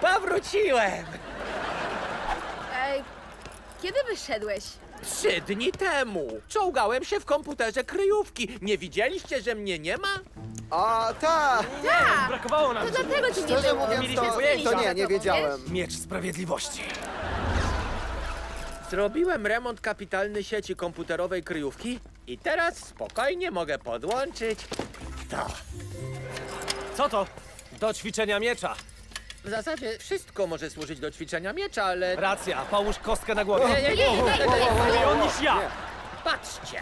Powróciłem! Ej, kiedy wyszedłeś? Trzy dni temu! Czołgałem się w komputerze kryjówki. Nie widzieliście, że mnie nie ma? A, tak! Tak! Brakowało nam To dlatego cię nie Szczerze było. mówiąc, mieliśmy to, pojęcia. to nie, nie wiedziałem. Miecz sprawiedliwości. Zrobiłem remont kapitalny sieci komputerowej kryjówki i teraz spokojnie mogę podłączyć to. Co to? Do ćwiczenia miecza. W zasadzie wszystko może służyć do ćwiczenia miecza, ale... Racja, połóż kostkę na głowie. Nie, nie, nie, nie, nie, nie, nie. Lepiej on niż ja. Patrzcie!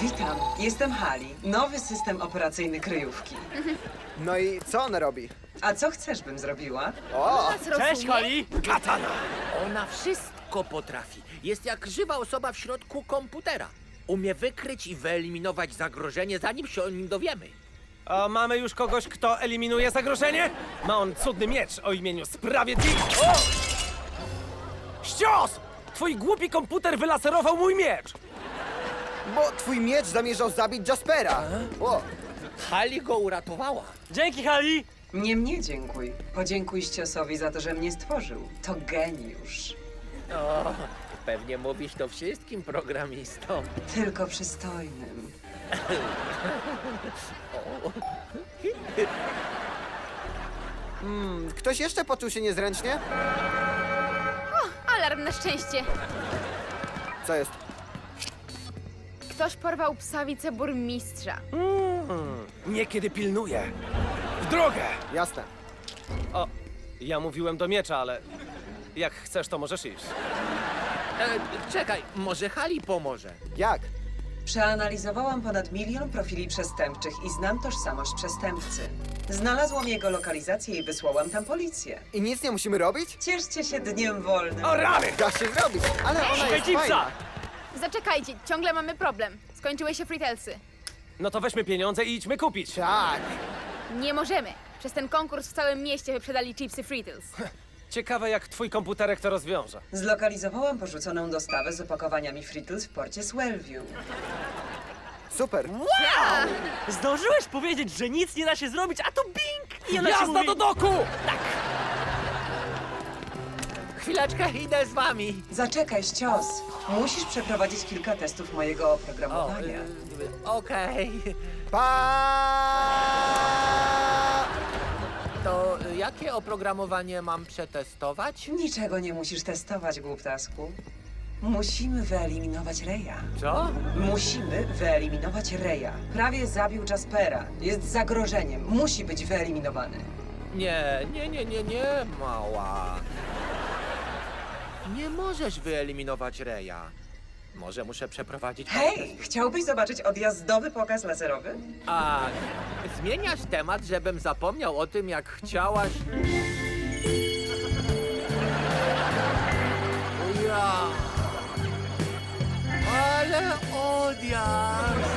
Witam, jestem Hali. Nowy system operacyjny kryjówki. No i co on robi? A co chcesz, bym zrobiła? O! Cześć? Hali. Katana. Ona wszystko potrafi. Jest jak żywa osoba w środku komputera. Umie wykryć i wyeliminować zagrożenie, zanim się o nim dowiemy. A mamy już kogoś, kto eliminuje zagrożenie? Ma on cudny miecz o imieniu Sprawiedliwość. O! Ścios! Twój głupi komputer wylaserował mój miecz! Bo twój miecz zamierzał zabić Jaspera! O! Hali go uratowała. Dzięki, Hali! Nie mnie dziękuj. Podziękuj ściosowi za to, że mnie stworzył. To geniusz. O, pewnie mówisz to wszystkim programistom. Tylko przystojnym. Ktoś jeszcze poczuł się niezręcznie? Alarm na szczęście. Co jest? Ktoś porwał psa wiceburmistrza. Niekiedy pilnuję. W drogę! Jasne. O, ja mówiłem do miecza, ale jak chcesz, to możesz iść. E, czekaj, może Hali pomoże. Jak? Przeanalizowałam ponad milion profili przestępczych i znam tożsamość przestępcy. Znalazłam jego lokalizację i wysłałam tam policję. I nic nie musimy robić? Cieszcie się dniem wolnym. O rany! Da się zrobić, ale ona jest fajna. Zaczekajcie, ciągle mamy problem. Skończyły się fritelsy. No to weźmy pieniądze i idźmy kupić. Tak. Nie możemy. Przez ten konkurs w całym mieście wyprzedali chipsy Frittles. Ciekawe, jak twój komputerek to rozwiąże. Zlokalizowałam porzuconą dostawę z opakowaniami Frittles w porcie Swellview. Super. Zdążyłeś powiedzieć, że nic nie da się zrobić, a to bing! I ona ci Jazda mówi, do doku! Chwileczkę, idę z wami. Zaczekaj, ścios. Musisz przeprowadzić kilka testów mojego O, oprogramowania. e, okej. Pa! To e, jakie oprogramowanie mam przetestować? Niczego nie musisz testować, głuptasku. Musimy wyeliminować Reja. Co? Musimy wyeliminować Reja. Prawie zabił Jaspera. Jest zagrożeniem. Musi być wyeliminowany. Nie, nie, nie, nie, nie, mała. Nie możesz wyeliminować Reja. Może muszę przeprowadzić... Hej, chciałbyś zobaczyć odjazdowy pokaz laserowy? A, zmieniasz temat, żebym zapomniał o tym, jak chciałaś... Ja... Ale odjazd!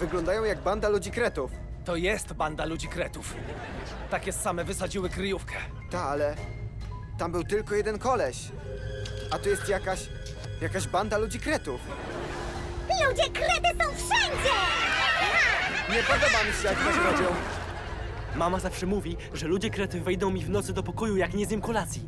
Wyglądają jak banda ludzi kretów. To jest banda ludzi kretów. Takie same wysadziły kryjówkę. Ta, ale tam był tylko jeden koleś. A tu jest jakaś, jakaś banda ludzi kretów. Ludzie kredy są wszędzie! Nie podoba mi się, jak to robią. Mama zawsze mówi, że ludzie krety wejdą mi w nocy do pokoju, jak nie zjem kolacji.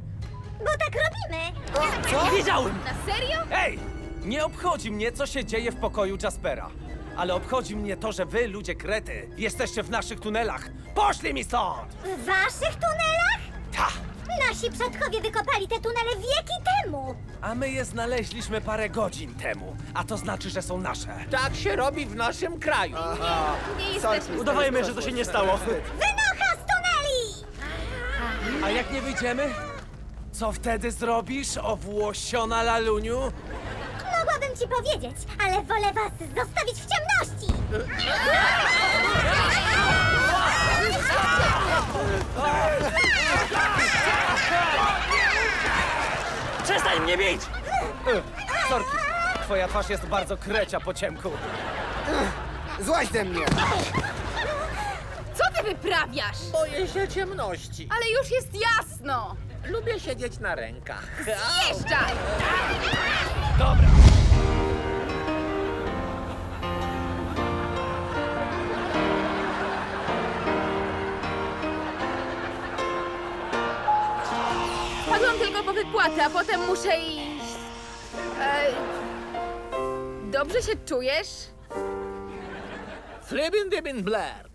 Bo tak robimy! O, co? Wiedziałem! Na serio? Ej! Nie obchodzi mnie, co się dzieje w pokoju Jaspera. Ale obchodzi mnie to, że wy, ludzie krety, jesteście w naszych tunelach. Poszli mi stąd! W waszych tunelach? Ta! Nasi przodkowie wykopali te tunele wieki temu! A my je znaleźliśmy parę godzin temu. A to znaczy, że są nasze. Tak się robi w naszym kraju. Nie jesteśmy. Udawajmy, że to się nie stało. Wynocha z tuneli! A jak nie wyjdziemy? Co wtedy zrobisz, owłosiona laluniu? Ci powiedzieć, ale wolę was zostawić w ciemności! Przestań mnie bić! Sorki, twoja twarz jest bardzo krecia po ciemku. Złaź ze mnie! Co ty ty wyprawiasz? Boję się ciemności. Ale już jest jasno! Lubię siedzieć na rękach. Jeżdżaj! Dobra. Tylko po wypłatę, a potem muszę iść. E... Dobrze się czujesz? Flibin Dibin Blair.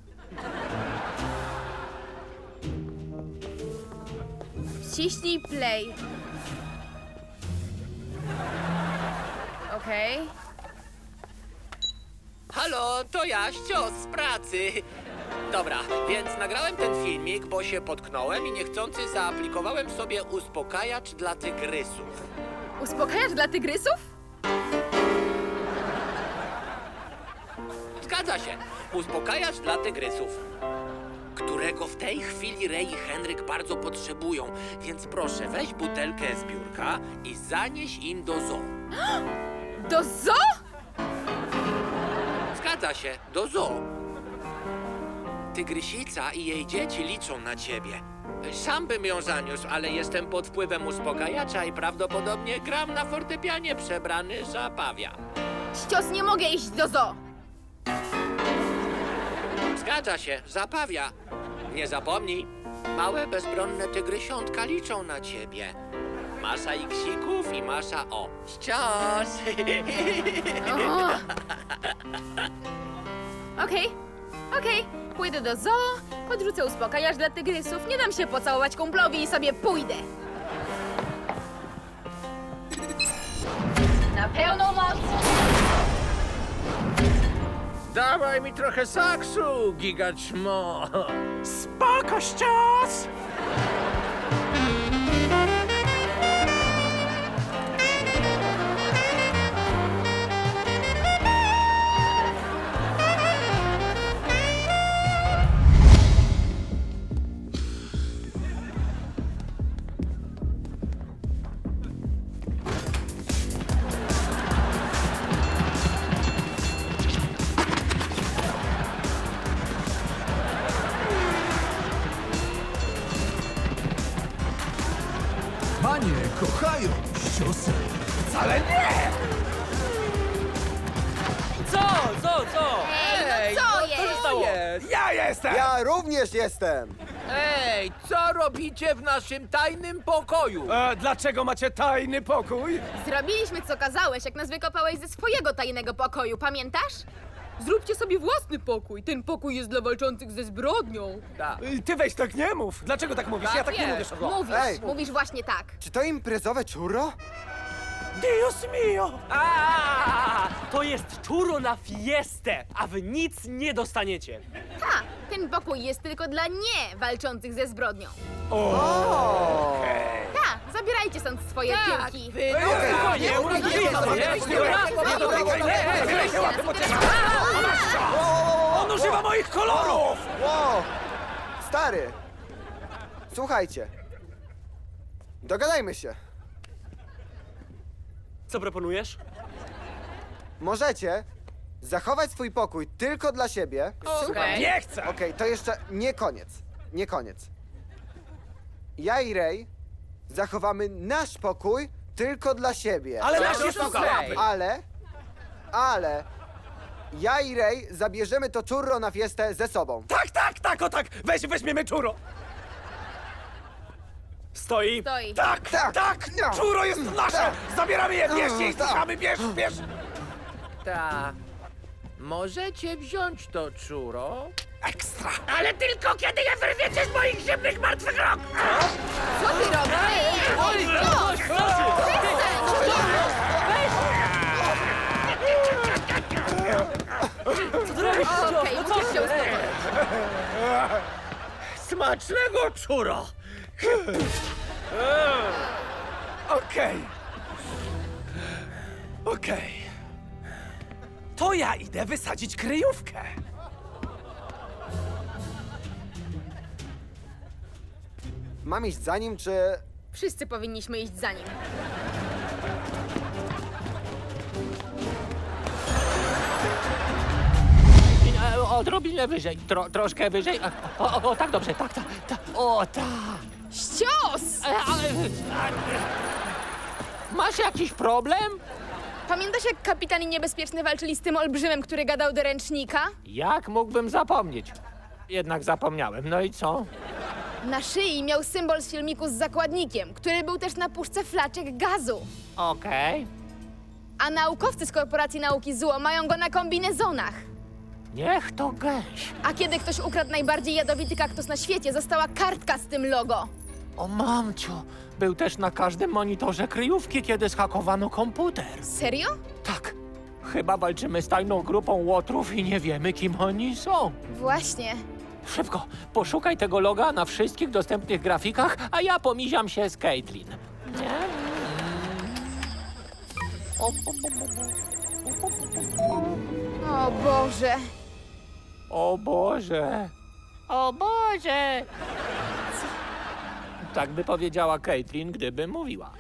Wciśnij play. Okej. Halo, to ja, ścios z pracy. Dobra, więc nagrałem ten filmik, bo się potknąłem i niechcący zaaplikowałem sobie uspokajacz dla tygrysów. Uspokajasz dla tygrysów? Zgadza się, uspokajacz dla tygrysów. Którego w tej chwili Ray i Henryk bardzo potrzebują, więc proszę weź butelkę z biurka i zanieś im do zoo. Do zoo? Zgadza się, do zoo. Tygrysica i jej dzieci liczą na ciebie. Sam bym ją zaniósł, ale jestem pod wpływem uspokajacza i prawdopodobnie gram na fortepianie przebrany za pawia. Ścios, nie mogę iść do zoo. Zgadza się, zapawia. Nie zapomnij, małe bezbronne tygrysiątka liczą na ciebie. Masa iksików i masa o. Ścios! O. Okej, okej. Pójdę do zoo, podrzucę uspokajasz dla tygrysów, nie dam się pocałować kumplowi i sobie pójdę. Na pełną moc! Dawaj mi trochę saksu, gigaczmo! Spoko, ścios! Co? Co? Ej, no co jest? stało? Ja jestem! Ja również jestem! Ej, co robicie w naszym tajnym pokoju? E, dlaczego macie tajny pokój? Zrobiliśmy co kazałeś, jak nas wykopałeś ze swojego tajnego pokoju, pamiętasz? Zróbcie sobie własny pokój. Ten pokój jest dla walczących ze zbrodnią. Tak. Y, Ty weź tak nie mów. Dlaczego tak mówisz? Ja tak nie jest. mówię. Mówisz, Ej. mówisz właśnie tak. Czy to imprezowe churro? Dios mio! A, to jest czuro na fiestę, a wy nic nie dostaniecie. Ha, ten pokój jest tylko dla nie walczących ze zbrodnią. O! Ha, zabierajcie stąd swoje Tak, piłki. Spokojnie, ciebie! On używa moich kolorów! Ło! Stary! Słuchajcie. Dogadajmy się. Co proponujesz? Możecie zachować swój pokój tylko dla siebie. Okej. Nie chcę! Okej, to jeszcze nie koniec. Nie koniec. Ja i Ray zachowamy nasz pokój tylko dla siebie. Ale nasz To jest okej. słaby! Ale, ale ja i Ray zabierzemy to churro na fiestę ze sobą. Tak, tak, tak, o tak! Weź, weźmiemy czuro! Stoi. Stoi. Tak, tak, Tak, tak! no. Czuro jest nasze! Zabieramy je, bierzcie i Tak. bierz, bierz! Ta. Możecie wziąć to czuro? Ekstra! Ale tylko kiedy je wyrwiecie z moich zimnych martwych rąk! Co ty robisz? Ej, Co? Okej, No musisz się uspokoić. Smacznego czuro! Okej. Okej. To ja idę wysadzić kryjówkę. Mam iść za nim, czy... Wszyscy powinniśmy iść za nim. O, odrobinę wyżej, tro, troszkę wyżej. O, o, o, tak dobrze, tak, tak, tak. O, tak. Ścios! E, ale- a- Masz jakiś problem? Pamiętasz, jak kapitan i niebezpieczny walczyli z tym olbrzymem, który gadał do ręcznika? Jak mógłbym zapomnieć? Jednak zapomniałem. No i co? Na szyi miał symbol z filmiku z zakładnikiem, który był też na puszce flaczek gazu. Okej. A naukowcy z Korporacji Nauki Zło mają go na kombinezonach. Niech to gęś. A kiedy ktoś ukradł najbardziej jadowity kaktus na świecie, została kartka z tym logo. O mamciu, był też na każdym monitorze kryjówki, kiedy zhakowano komputer. Serio? Tak, chyba walczymy z tajną grupą łotrów i nie wiemy, kim oni są. Właśnie. Szybko, poszukaj tego loga na wszystkich dostępnych grafikach, a ja pomiziam się z Caitlin. O Boże. O, Boże. O Boże. Tak by powiedziała Caitlin, gdyby mówiła.